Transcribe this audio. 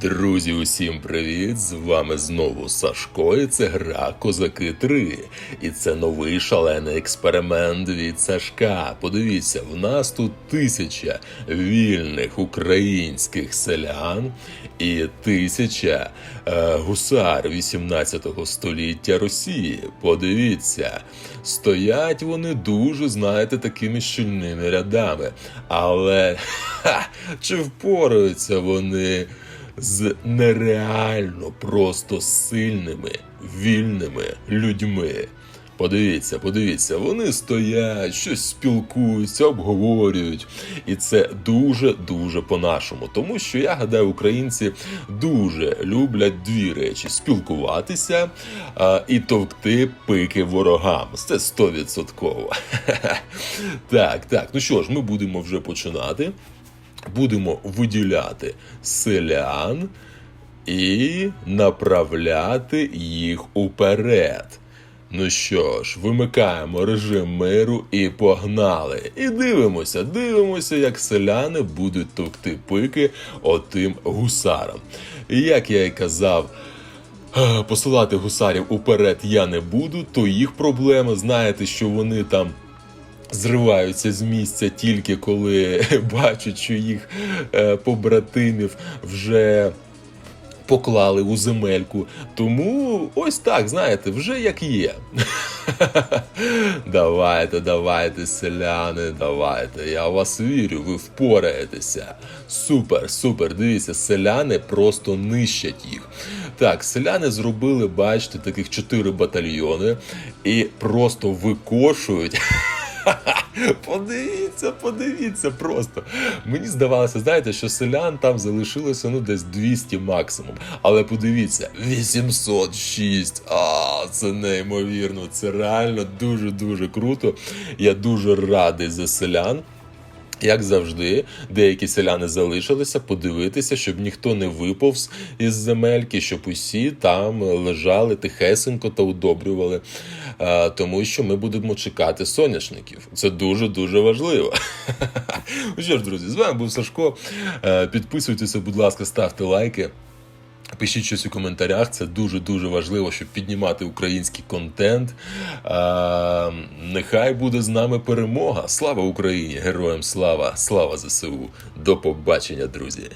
Друзі, усім привіт! З вами знову Сашко, і це гра Козаки 3. І це новий шалений експеримент від Сашка. Подивіться, в нас тут тисяча вільних українських селян і тисяча е, гусар 18 століття Росії. Подивіться, стоять вони дуже, знаєте, такими щільними рядами. Але ха, чи впораються вони? З нереально просто сильними, вільними людьми. Подивіться, подивіться, вони стоять, щось спілкуються, обговорюють. І це дуже-дуже по-нашому. Тому що я гадаю, українці дуже люблять дві речі: спілкуватися а, і товкти пики ворогам. Це стовідсотково. Так, так. Ну що ж, ми будемо вже починати будемо виділяти селян і направляти їх уперед. Ну що ж, вимикаємо режим миру і погнали. І дивимося, дивимося, як селяни будуть товкти пики отим гусарам. І як я й казав. Посилати гусарів уперед я не буду, то їх проблема. Знаєте, що вони там зриваються з місця тільки коли бачать, що їх е, побратимів вже. Поклали у земельку, тому ось так, знаєте, вже як є. давайте, давайте, селяни, давайте. Я вас вірю, ви впораєтеся. Супер, супер. Дивіться, селяни просто нищать їх. Так, селяни зробили, бачите, таких чотири батальйони і просто викошують. Подивіться, подивіться просто. Мені здавалося, знаєте, що селян там залишилося ну десь 200 максимум. Але подивіться, 806. А, це неймовірно. Це реально дуже-дуже круто. Я дуже радий за селян. Як завжди, деякі селяни залишилися подивитися, щоб ніхто не виповз із земельки, щоб усі там лежали тихесенько та удобрювали, тому що ми будемо чекати соняшників. Це дуже дуже важливо. Ну що ж, друзі, з вами був Сашко. Е, Підписуйтеся, будь ласка, ставте лайки. Пишіть щось у коментарях, це дуже-дуже важливо, щоб піднімати український контент. А, нехай буде з нами перемога. Слава Україні! Героям слава! Слава ЗСУ! До побачення, друзі!